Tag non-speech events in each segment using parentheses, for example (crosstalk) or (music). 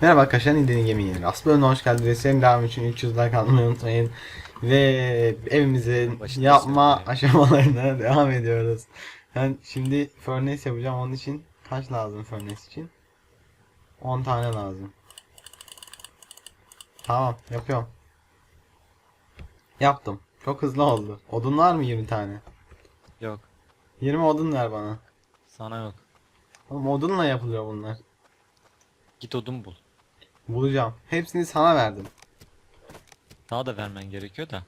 Merhaba arkadaşlar, İndirin Gemi'nin Aslı hoş geldiniz. Senin devam için 300 like almayı unutmayın. Ve evimizin Başında yapma söyleyeyim. aşamalarına (laughs) devam ediyoruz. Ben şimdi furnace yapacağım. Onun için kaç lazım furnace için? 10 tane lazım. Tamam, yapıyorum. Yaptım. Çok hızlı oldu. Odun var mı 20 tane? Yok. 20 odun ver bana. Sana yok. Oğlum odunla yapılıyor bunlar. Git odun bul. Bulacağım. Hepsini sana verdim. Daha da vermen gerekiyor da.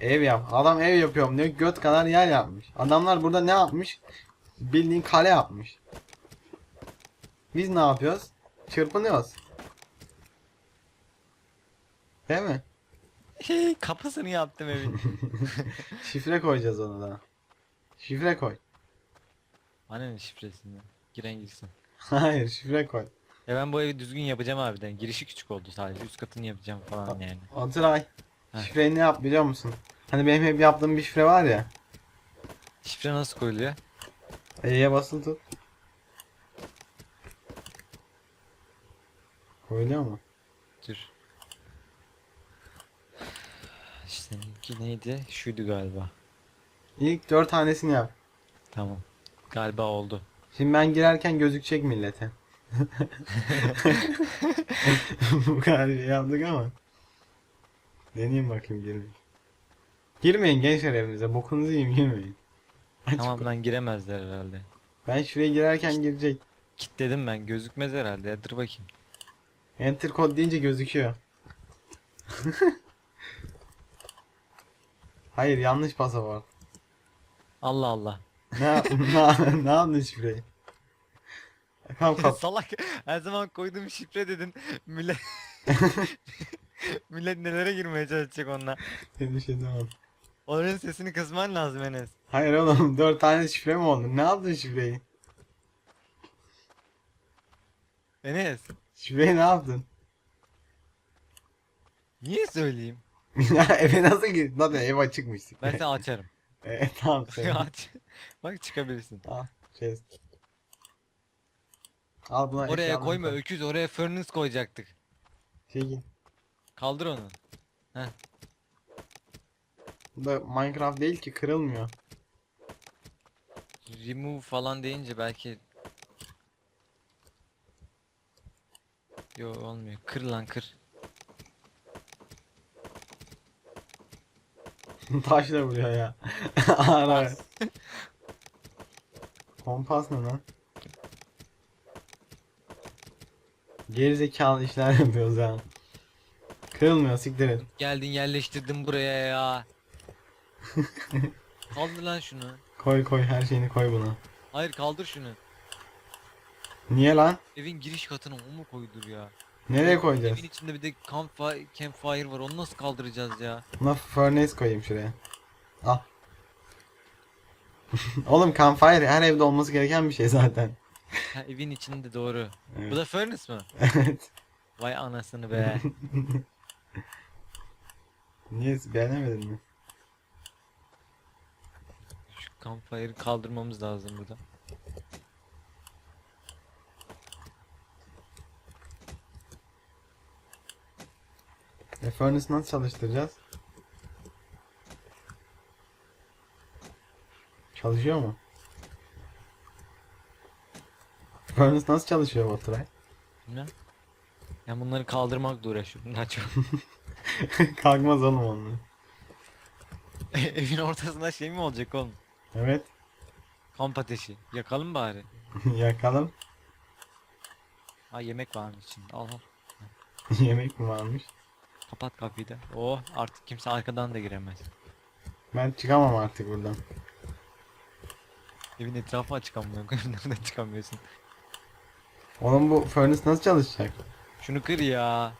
Ev yap. Adam ev yapıyorum diyor. Göt kadar yer yapmış. Adamlar burada ne yapmış? Bildiğin kale yapmış. Biz ne yapıyoruz? Çırpınıyoruz. Değil mi? Hey, (laughs) kapısını yaptım evin. (laughs) Şifre koyacağız ona da. Şifre koy. Annenin şifresini. Giren girsin. Hayır şifre koy. Ya ben bu evi düzgün yapacağım harbiden. Girişi küçük oldu sadece. Üst katını yapacağım falan yani. Oturay. Heh. Şifreyi ne yap biliyor musun? Hani benim hep yaptığım bir şifre var ya. Şifre nasıl koyuluyor? E'ye basılı tut. Koyuluyor mu? Dur. Seninki neydi? Şuydu galiba. İlk dört tanesini yap. Tamam. Galiba oldu. Şimdi ben girerken gözükecek millete. (laughs) Bu kadar şey yaptık ama. Deneyeyim bakayım girmeyin. Girmeyin gençler evimize. Bokunuzu yiyeyim girmeyin. (laughs) Aç Tamam lan giremezler herhalde. Ben şuraya girerken girecek. Kitledim ben. Gözükmez herhalde. Ya, dur bakayım. Enter kod deyince gözüküyor. (laughs) Hayır yanlış pasaport. Allah Allah. Ne, yap- ne, ne yaptın şifreyi? Kap. (laughs) Salak. Her zaman koyduğum şifre dedin. Millet (laughs) Millet nelere girmeye çalışacak onunla. Seni şey demem. Onların sesini kısman lazım Enes. Hayır oğlum (laughs) dört tane şifre mi oldu? Ne yaptın şifreyi? Enes. Şifreyi ne yaptın? Niye söyleyeyim? Ya eve nasıl girdin? Zaten ev açıkmıştık. Ben seni açarım. e, tamam söyle. Aç. Bak çıkabilirsin. Al şey. Al buna Oraya eşyalarını koyma koy. öküz oraya furnace koyacaktık. Şey, Kaldır onu. bu da Minecraft değil ki kırılmıyor. Remove falan deyince belki Yo olmuyor. Kır lan kır. (laughs) Taşla vuruyor ya. (laughs) Ara. Kompas ne lan? Gerizekalı işler yapıyoruz ya. Kırılmıyor siktir et. Geldin yerleştirdin buraya ya. (laughs) Kaldır lan şunu. Koy koy her şeyini koy buna. Hayır kaldır şunu. Niye lan? Evin giriş katına o mu koydur ya? Nereye koyacağız? Evin içinde bir de campfire, campfire var. Onu nasıl kaldıracağız ya? Buna furnace koyayım şuraya. Al. (laughs) Oğlum campfire her evde olması gereken bir şey zaten. Ha, evin içinde doğru. Evet. Bu da furnace mı? (laughs) evet. Vay anasını be. (laughs) Niye beğenemedin mi? Şu campfire'ı kaldırmamız lazım burada. E furnace nasıl çalıştıracağız? Çalışıyor mu? Furnace nasıl çalışıyor Baturay? Bilmem. Ben bunları kaldırmakla uğraşıyorum çok. (laughs) Kalkmaz oğlum onlar. Evin ortasında şey mi olacak oğlum? Evet. Kamp ateşi. Yakalım bari. (laughs) Yakalım. Ha yemek varmış içinde. Al al. (laughs) Yemek mi varmış? Kapat kapıyı da. Oh artık kimse arkadan da giremez. Ben çıkamam artık buradan. Evin etrafı açık amına koyayım. Nereden çıkamıyorsun? Oğlum bu furnace nasıl çalışacak? Şunu kır ya.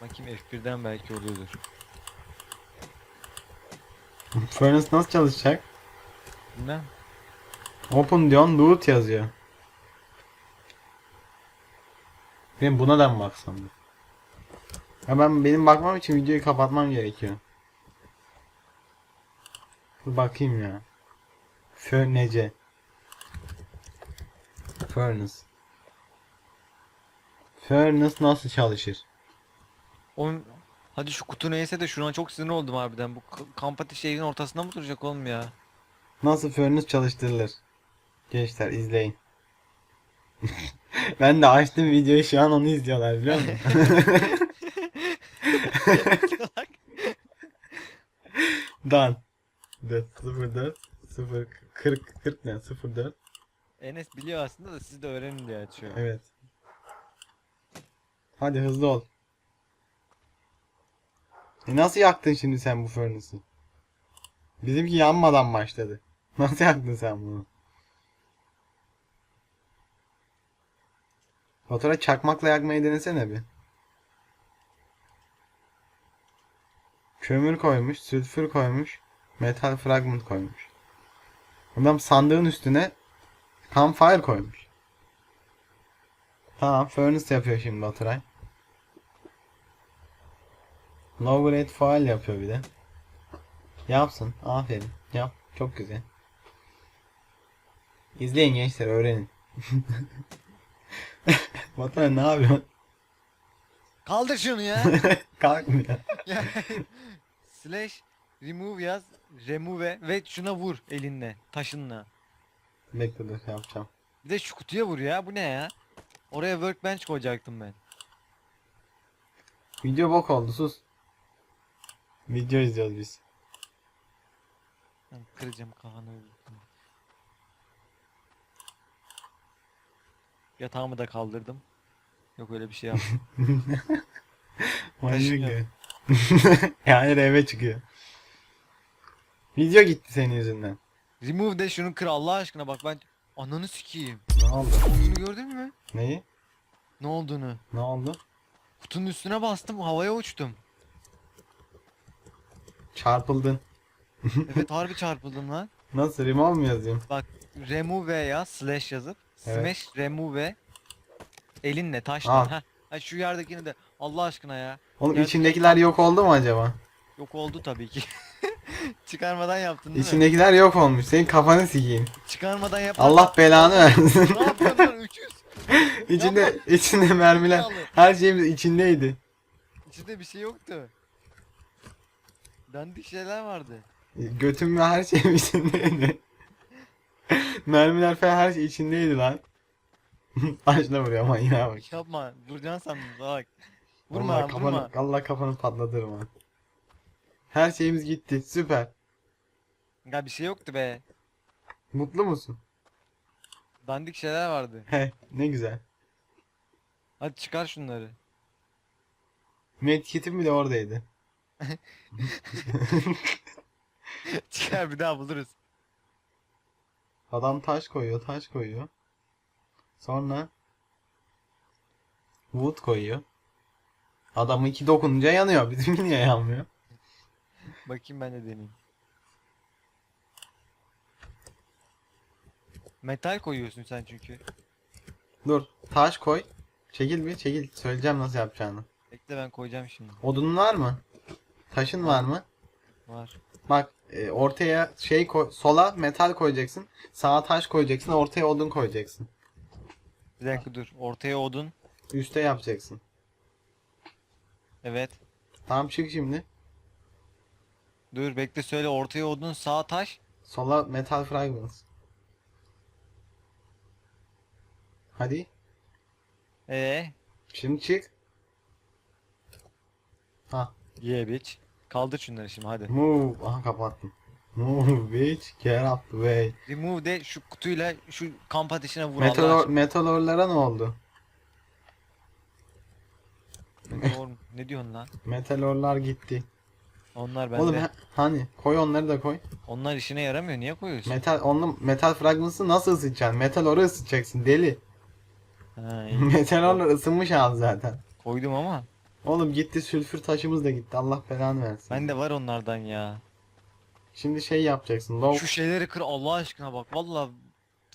Bakayım F1'den belki oluyordur. (laughs) Furnace nasıl çalışacak? Bilmem. Open diyorsun loot yazıyor. Benim buna da mı baksam? Ya ben benim bakmam için videoyu kapatmam gerekiyor. Dur bakayım ya. Fönece. Furnace. Furnace nasıl çalışır? Oğlum hadi şu kutu neyse de şuna çok sinir oldum harbiden. Bu k- kamp ateşi evin ortasında mı duracak oğlum ya? Nasıl furnace çalıştırılır? Gençler izleyin. (laughs) ben de açtım videoyu şu an onu izliyorlar biliyor musun? Dan. 04 0 40 40 ne 04 Enes biliyor aslında da siz de öğrenin diye açıyor. evet. Hadi hızlı ol. E nasıl yaktın şimdi sen bu furnace'ı? Bizimki yanmadan başladı. (laughs) Nasıl yaktın sen bunu? Fatura çakmakla yakmayı denesene bir. Kömür koymuş, sülfür koymuş, metal fragment koymuş. Adam sandığın üstüne campfire koymuş. Tamam, furnace yapıyor şimdi Baturay. Low grade foil yapıyor bir de. Yapsın. Aferin. Yap. Çok güzel. İzleyin gençler öğrenin. (laughs) Baturay ne yapıyorsun? Kaldır şunu ya. (laughs) Kalkmıyor. Ya, (laughs) Slash remove yaz. Remove ve şuna vur elinle. Taşınla. Bekle dur yapacağım. Bir de şu kutuya vur ya. Bu ne ya? Oraya workbench koyacaktım ben. Video bok oldu sus. Video izliyoruz biz. Ben kıracağım kafanı. Yatağımı da kaldırdım. Yok öyle bir şey yaptım. (laughs) Manyak Taşınıyor. ya. (laughs) yani eve çıkıyor. Video gitti senin yüzünden. Remove de şunu kır Allah aşkına bak ben ananı sikeyim. Ne oldu? Olduğunu gördün mü? Neyi? Ne olduğunu. Ne oldu? Kutunun üstüne bastım havaya uçtum. Çarpıldın. (laughs) Evet harbi çarpıldım lan. Nasıl? Remove mu yazayım? Bak remove ya slash yazıp Evet. smash remove elinle Al. taşla. Ha. Ha şu yerdekini de Allah aşkına ya. Oğlum Gerçekten- içindekiler yok oldu mu acaba? Yok oldu tabii ki. (laughs) (laughs) Çıkarmadan yaptın değil mi? İçindekiler yok olmuş. Senin kafanı sikeyim. Çıkarmadan yap. Allah belanı versin. ne yapıyorsun lan 300? (laughs) içinde içinde mermiler. Her şeyimiz içindeydi. İçinde bir şey yoktu. Dandik şeyler vardı. Götüm ve her şeyim (laughs) içindeydi. Mermiler falan her şey içindeydi lan. Taşla vuruyor manyağa bak. Yapma. Vuracaksın sandım bak. Vurma Allah kafanı, vurma. Allah kafanı patlatırım ha. Her şeyimiz gitti. Süper. Ya bir şey yoktu be. Mutlu musun? Dandik şeyler vardı. He, ne güzel. Hadi çıkar şunları. Medkit'im bile oradaydı. (laughs) çıkar bir daha buluruz. Adam taş koyuyor, taş koyuyor. Sonra wood koyuyor. Adam iki dokununca yanıyor. (laughs) Bizim niye yanmıyor? Bakayım ben de deneyeyim. Metal koyuyorsun sen çünkü. Dur, taş koy. Çekil bir, çekil. Söyleyeceğim nasıl yapacağını. Bekle ben koyacağım şimdi. Odunun var mı? Taşın var mı? Var. Bak, e, ortaya şey koy, sola metal koyacaksın. Sağa taş koyacaksın, ortaya odun koyacaksın. Bir dakika dur. Ortaya odun. Üste yapacaksın. Evet. Tamam çık şimdi. Dur bekle söyle ortaya odun sağ taş. Sola metal fragments. Hadi. Ee, Şimdi çık. Ha. ye bitch. Kaldır şunları şimdi hadi. Move. Aha kapattım. Move bitch. Get up the way. Remove de şu kutuyla şu kamp ateşine vur Allah Meteor, aşkına. meteorlara ne oldu? Ne diyorsun lan? Meteorlar gitti. Onlar bende. Oğlum ha- hani koy onları da koy. Onlar işine yaramıyor. Niye koyuyorsun? Metal onu metal fragmansı nasıl ısıtacaksın? Meteoru ısıtacaksın deli. ha, (laughs) iyi. Meteorlar ısınmış al zaten. Koydum ama. Oğlum gitti sülfür taşımız da gitti. Allah belanı versin. Bende var onlardan ya. Şimdi şey yapacaksın. Low, Şu şeyleri kır Allah aşkına bak. Valla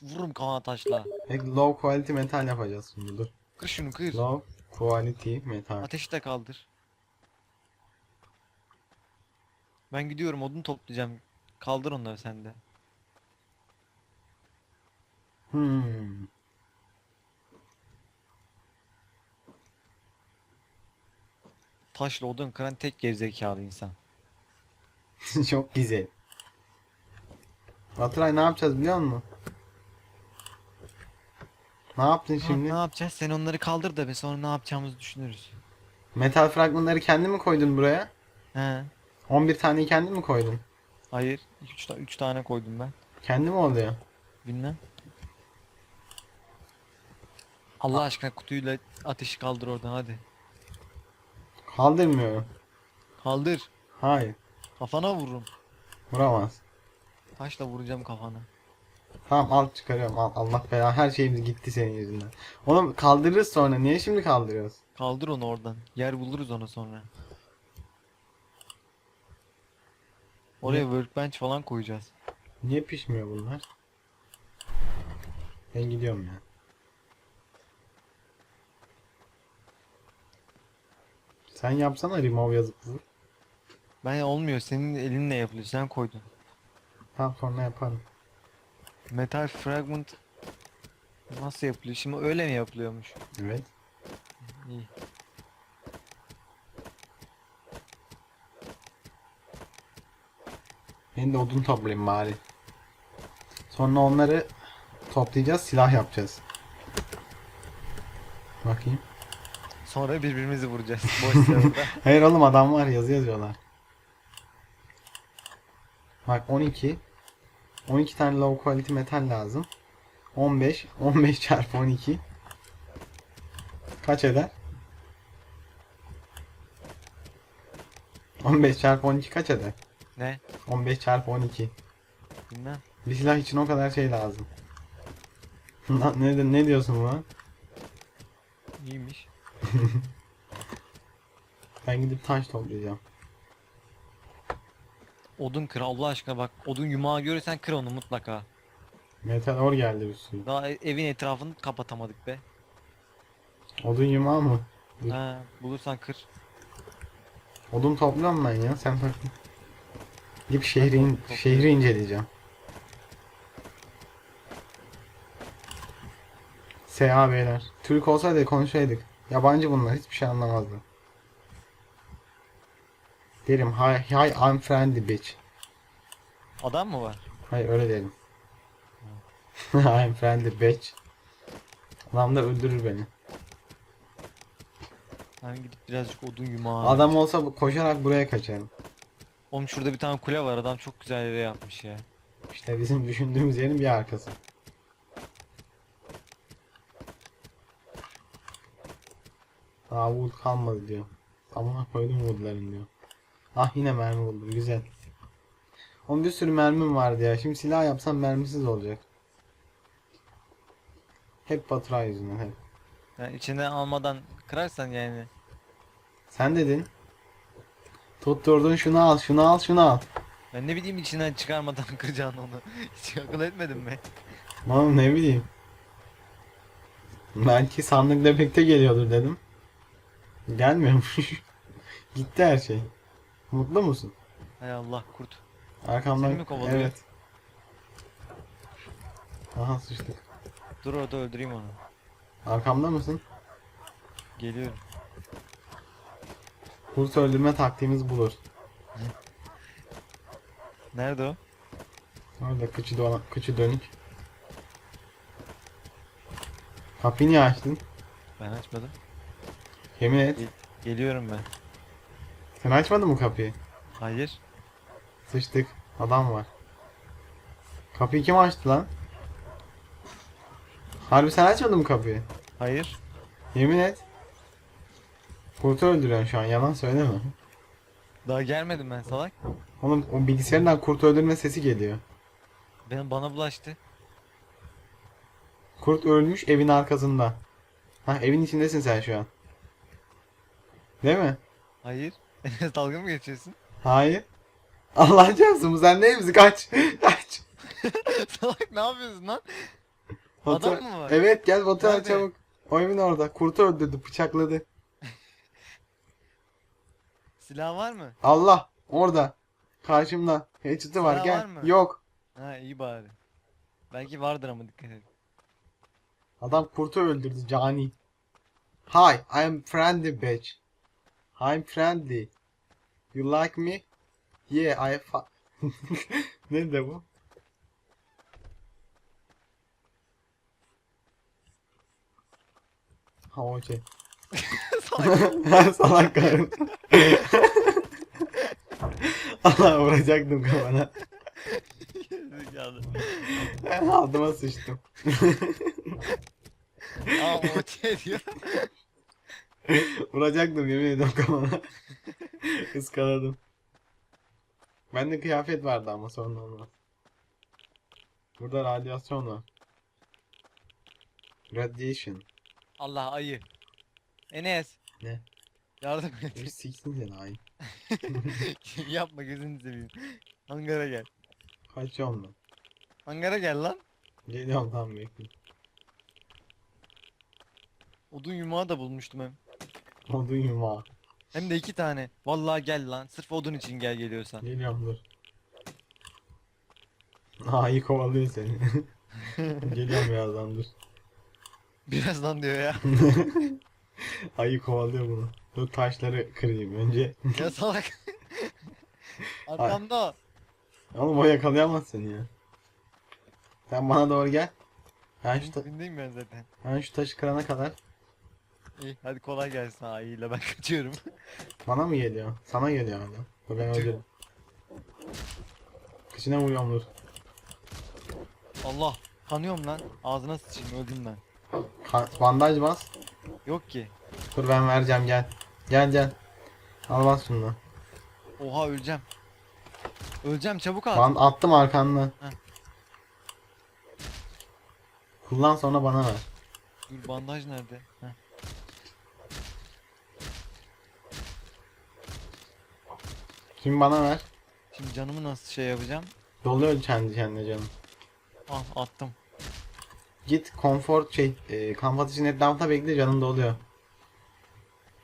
vururum kana taşla. Low quality metal yapacağız şimdi dur. Kır şunu kır. Low quality metal. Ateşi de kaldır. Ben gidiyorum odun toplayacağım. Kaldır onları sen de. Hmm. taşla odun kıran tek gerizekalı insan. (laughs) Çok güzel. Baturay ne yapacağız biliyor musun? Ne yaptın Şimdi... şimdi? Ne yapacağız? Sen onları kaldır da be sonra ne yapacağımızı düşünürüz. Metal fragmanları kendi mi koydun buraya? He. 11 taneyi kendi mi koydun? Hayır. 3 ta üç tane koydum ben. Kendi mi oluyor? Bilmem. Allah aşkına kutuyla ateşi kaldır oradan hadi. Kaldırmıyorum. Kaldır. Hayır. Kafana vururum. Vuramaz. Taşla vuracağım kafana. Tamam al çıkarıyorum al. Allah belanı her şeyimiz gitti senin yüzünden. Oğlum kaldırırız sonra. Niye şimdi kaldırıyoruz? Kaldır onu oradan. Yer buluruz onu sonra. Oraya workbench falan koyacağız. Niye pişmiyor bunlar? Ben gidiyorum ya. Sen yapsana remove yazıp vur. Ben olmuyor. Senin elinle yapılıyor. Sen koydun. Tamam sonra yaparım. Metal fragment nasıl yapılıyor? Şimdi öyle mi yapılıyormuş? Evet. İyi. Ben de odun toplayayım bari. Sonra onları toplayacağız, silah yapacağız. Bakayım. Sonra birbirimizi vuracağız. Boş sırada. (laughs) Hayır oğlum adam var yazı yazıyorlar. Bak 12. 12 tane low quality metal lazım. 15. 15 (laughs) çarpı 12. Kaç eder? 15 çarpı 12 kaç eder? Ne? 15 çarpı 12. Bilmem. Bir silah için o kadar şey lazım. (laughs) Ne, ne diyorsun buna? İyiymiş. (laughs) Ben gidip taş toplayacağım. Odun kır Allah aşkına bak. Odun yumağı görürsen kır onu mutlaka. Metal or geldi bir sürü. Daha e- evin etrafını kapatamadık be. Odun yumağı mı? Dur. Ha, bulursan kır. Odun topluyorum ben ya. Sen bak. Gidip şehri, in- şehri inceleyeceğim. SA beyler. Türk olsaydı konuşaydık. Yabancı bunlar. Hiçbir şey anlamazdı. Derim hi, hi I'm friendly bitch. Adam mı var? Hayır öyle derim. (laughs) I'm friendly bitch. Adam da öldürür beni. Ben gidip birazcık odun yumağı. Adam olsa koşarak buraya kaçarım. Oğlum şurada bir tane kule var. Adam çok güzel yere yapmış ya. İşte bizim düşündüğümüz yerin bir arkası. Daha wood kalmadı diyor. Amına koydum woodların diyor. Ah yine mermi buldum güzel. Onun bir sürü mermim vardı ya. Şimdi silah yapsam mermisiz olacak. Hep Baturay yüzünden hep. Yani içine almadan kırarsan yani. Sen dedin. Tutturdun şunu al şunu al şunu al. Ben ne bileyim içinden çıkarmadan (laughs) kıracağını onu. Hiç akıl etmedim mi? Oğlum ne bileyim. Belki sandıkla birlikte geliyordur dedim. Gelmiyormuş. (laughs) Gitti her şey. Mutlu musun? Hay Allah kurt. Arkamdan. Seni mi kovalıyor? Evet. Aha sıçtık. Dur orada öldüreyim onu. Arkamda mısın? Geliyorum. Kurt öldürme taktiğimiz bulur. Nerede o? Orada kıçı, dolan, kıçı dönük. Kapıyı niye açtın? Ben açmadım. Yemin et. Geliyorum ben. Sen açmadın mı kapıyı? Hayır. Sıçtık. Adam var. Kapıyı kim açtı lan? Harbi sen açmadın mı kapıyı? Hayır. Yemin et. Kurtu öldürüyorsun şu an yalan söyleme. Daha gelmedim ben salak. Oğlum o bilgisayardan kurt öldürme sesi geliyor. Ben bana bulaştı. Kurt ölmüş evin arkasında. Ha evin içindesin sen şu an. Değil mi? Hayır. (laughs) Dalga mı geçiyorsun? Hayır. Allah çarpsın bu sen değil misin? Kaç. (laughs) Kaç. (laughs) salak ne yapıyorsun lan? Adam mı var? Evet gel Batuhan Nerede? çabuk. O evin orada. Kurtu öldürdü bıçakladı. Silah var mı? Allah orada. Karşımda. Headshot'ı var Silah gel. var mı? Yok. Ha iyi bari. Belki vardır ama dikkat et. Adam kurtu öldürdü cani. Hi, I am friendly bitch. I'm friendly. You like me? Yeah, I fa... (laughs) ne de bu? Ha okey. (laughs) Salak (laughs) karın. Allah vuracaktım kafana. Zekalı. Altıma sıçtım. Aa o diyor. Vuracaktım yemin ediyorum kafana. Iskaladım. Bende kıyafet vardı ama sonra olmaz. Burada radyasyon var. Radiation. Allah ayı. Enes. Ne? Yardım Bir et. siksin seni ay. (laughs) Yapma gözünü seveyim. Hangara gel. Kaçıyorum ben. Hangara gel lan. Geliyorum tam bekle. Odun yumağı da bulmuştum hem. Odun yumağı. Hem de iki tane. Vallahi gel lan. Sırf odun için gel geliyorsan. Geliyorum dur. Ayı kovalıyor seni. (laughs) Geliyorum birazdan dur. Birazdan diyor ya. (laughs) Ayı kovalıyor bunu. Dur taşları kırayım önce. ya salak. (laughs) Arkamda. Oğlum o yakalayamaz seni ya. Sen bana doğru gel. Ben şu, ta- ben zaten. ben şu taşı kırana kadar. İyi hadi kolay gelsin ayıyla ben (laughs) kaçıyorum. Bana mı geliyor? Sana geliyor hala. Dur ben öldürürüm. Kıçına vuruyorum dur. Allah. Kanıyorum lan. Ağzına sıçayım öldüm ben. Ka- bandaj bas. Yok ki. Dur ben vereceğim gel. Gel gel. Al bas şunu. Oha öleceğim. Öleceğim çabuk at. Band attım arkandan. Kullan sonra bana ver. Dur bandaj nerede? Heh. Şimdi bana ver. Şimdi canımı nasıl şey yapacağım? Doluyor kendi kendine canım. Ah attım. Git konfor şey e, kamp ateşinin etrafında bekle canın doluyor.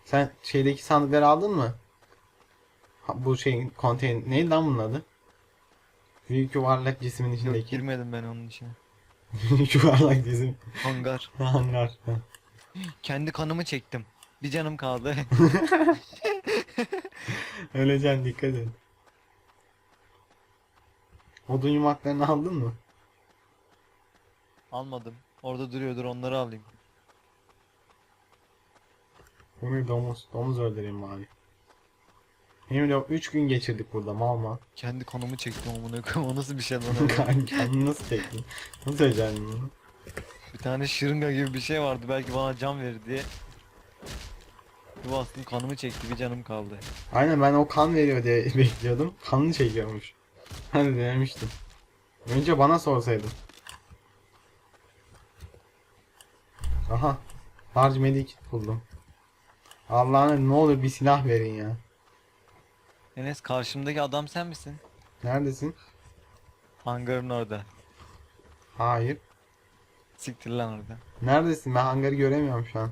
Sen şeydeki sandıkları aldın mı? Ha, bu şeyin konteyner neydi lan bunun adı? Büyük yuvarlak cismin Yok içindeki. girmedim ben onun içine. (laughs) Büyük yuvarlak cisim. Hangar. (laughs) Hangar. Kendi kanımı çektim. Bir canım kaldı. (laughs) Öleceksin dikkat et. Odun yumaklarını aldın mı? Almadım. Orada duruyordur onları alayım. Bu ne domuz? Domuz öldüreyim bari. Yemin ediyorum 3 gün geçirdik burada mal mal. (laughs) Kendi kanımı çektim amına koyayım. O nasıl bir şey lan? (laughs) Kendini nasıl çektin? Nasıl öleceksin bunu? Bir tane şırınga gibi bir şey vardı belki bana can verir diye. Bir bastım kanımı çekti bir canım kaldı. Aynen ben o kan veriyor diye (laughs) bekliyordum. Kanını çekiyormuş. Hadi denemiştim. Önce bana sorsaydın. Aha. Large medic buldum. Allah'ına ne olur bir silah verin ya. Enes karşımdaki adam sen misin? Neredesin? Hangarın orada. Hayır. Siktir lan orada. Neredesin? Ben hangarı göremiyorum şu an.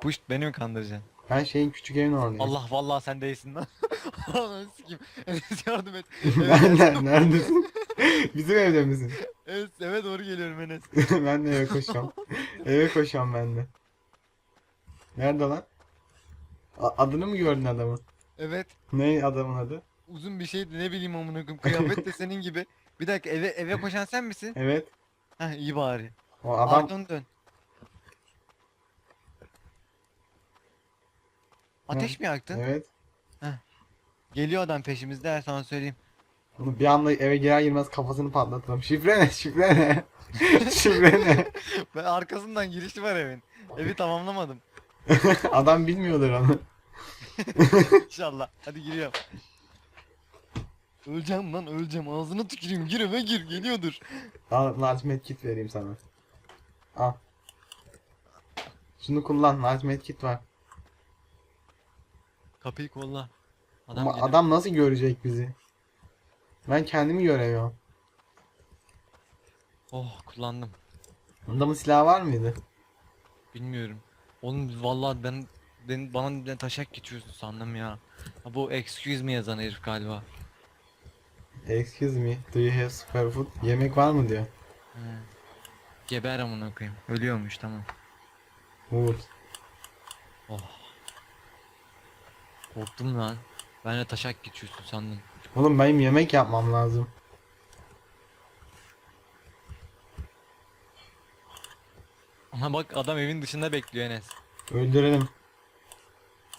Puş beni mi kandıracaksın? Ben şeyin küçük evin oradayım. Allah vallahi sen değilsin lan. (laughs) Ananı sikeyim. Enes yardım et. (laughs) ben de, neredesin? (laughs) Bizim evde misin? Evet eve doğru geliyorum Enes. ben de eve koşuyorum. eve koşuyorum ben de. Nerede lan? A- adını mı gördün adamın? Evet. Ne adamın adı? Uzun bir şeydi ne bileyim amına koyayım. Kıyafet de senin gibi. Bir dakika eve eve koşan sen misin? Evet. Heh iyi bari. O adam Arkanı dön. Ateş mi yaktın? evet. Geliyor adam peşimizde her sana söyleyeyim. Onu bir anda eve girer girmez kafasını patlatırım. Şifre ne? Şifre ne? (laughs) Şifre ne? (laughs) Ben arkasından girişi var evin. Evi tamamlamadım. (laughs) Adam bilmiyordur onu. (laughs) İnşallah. Hadi giriyorum. Öleceğim lan öleceğim. Ağzını tüküreyim. Gir eve gir. Geliyordur. Al large med kit vereyim sana. Al. Şunu kullan. Large med kit var. Kapıyı kolla. Adam Ama geliyor. adam nasıl görecek bizi? Ben kendimi göremiyorum. Oh kullandım. Adamın silahı var mıydı? Bilmiyorum. Oğlum vallahi ben ben bana ne taşak geçiyorsun sandım ya. Ha, bu excuse me yazan herif galiba. Excuse me, do you have superfood? Yemek var mı diyor. He. Geber amına koyayım. Ölüyormuş tamam. Vur. Oh. Korktum lan. Ben de taşak geçiyorsun sandım. Oğlum benim yemek yapmam lazım. Ama bak adam evin dışında bekliyor Enes. Öldürelim.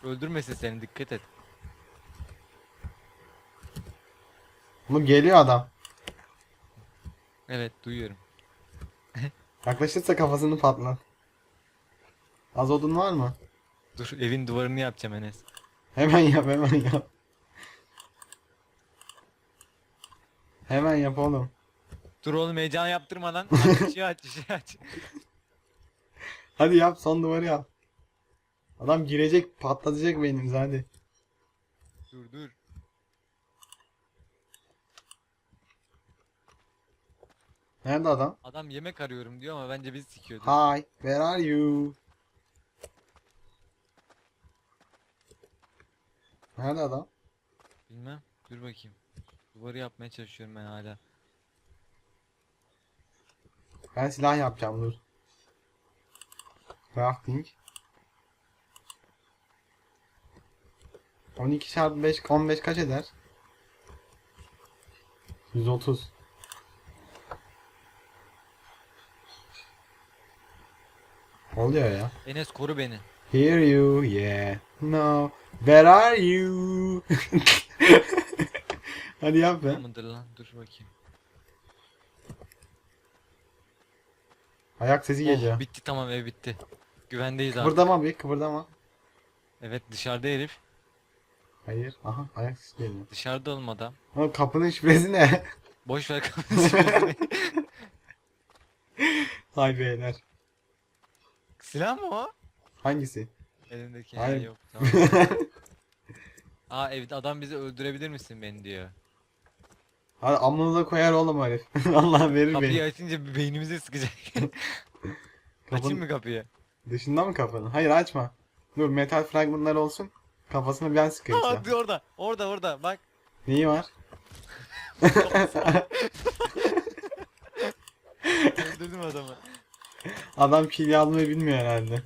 Öldürmesin seni dikkat et. Oğlum geliyor adam. Evet duyuyorum. (laughs) Yaklaşırsa kafasını patlat. Az odun var mı? Dur evin duvarını yapacağım Enes. Hemen yap hemen yap. Hemen yap oğlum. Dur oğlum heyecan yaptırma lan. Aç ışığı aç ışığı aç. Hadi yap son duvarı yap. Adam girecek patlatacak beynimizi hadi. Dur dur. Nerede adam? Adam yemek arıyorum diyor ama bence bizi sikiyordu. Hi, where are you? Nerede adam? Bilmem. Dur bakayım. Duvarı yapmaya çalışıyorum ben hala. Ben silah yapacağım dur. Crafting. 12 çarpı 5 15 kaç eder? 130. Oluyor ya. Enes koru beni. Hear you, yeah. No. Where are you? (laughs) Hadi yap be. Mıdır lan? Dur bakayım. Ayak sesi geliyor. Oh, bitti tamam ev bitti. Güvendeyiz abi. Kıpırdama bir kıpırdama. Evet dışarıda herif. Hayır. Aha ayak sesi geliyor. Dışarıda olmadan. Oğlum kapının şifresi ne? (laughs) Boş ver kapıyı. Hay (laughs) beyler. Silah mı o? Hangisi? Elimdeki Hayır. Hayır. yok tamam. (laughs) Aa evde adam bizi öldürebilir misin beni diyor. Hadi amınıza koyar oğlum herif. Allah verir Kapıyı beni. açınca bir beynimizi sıkacak. Açayım mı kapıyı? Dışında mı kapının? Hayır açma. Dur metal fragmanlar olsun. Kafasını ben sıkayım Aa dur orada. Orada orada bak. Neyi var? Öldürdüm adamı. Adam kill almayı bilmiyor herhalde.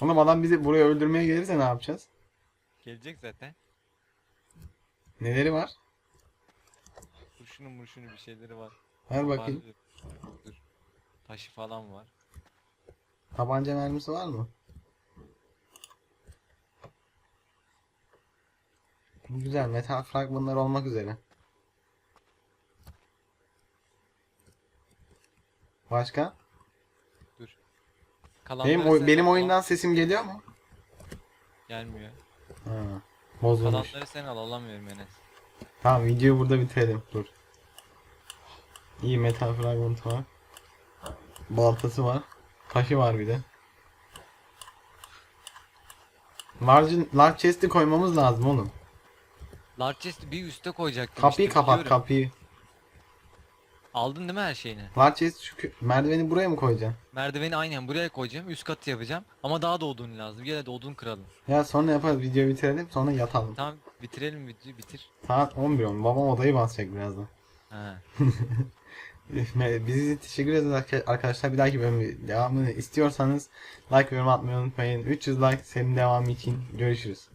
Oğlum adam bizi buraya öldürmeye gelirse ne yapacağız? Gelecek zaten. Neleri var? Kurşunu murşunu bir şeyleri var. Ver bakayım. Dur. Taşı falan var. Tabanca mermisi var mı? Güzel metal fragmanlar olmak üzere. Başka? Dur. Kalanları Benim oy- benim al. oyundan sesim geliyor mu? Gelmiyor. Ha, bozulmuş. Kalanları sen al alamıyorum Enes. Tamam videoyu burada bitirelim. Dur. İyi metal fragment var. Baltası var. Taşı var bir de. Large, large chest'i koymamız lazım oğlum. Large chest'i bir üste koyacaktım. Kapıyı işte, kapat biliyorum. kapıyı. Aldın değil mi her şeyini? Large chest kö- merdiveni buraya mı koyacaksın? Merdiveni aynen buraya koyacağım. Üst katı yapacağım. Ama daha da odun lazım. Gel hadi odun kıralım. Ya sonra yaparız videoyu bitirelim sonra yatalım. Tamam bitirelim videoyu bitir. Saat 11 oldu. Babam odayı basacak birazdan. Ha. (laughs) Bizi teşekkür ederiz arka- arkadaşlar. Bir dahaki bölüm devamını istiyorsanız like ve yorum atmayı unutmayın. 300 like senin devamı için görüşürüz.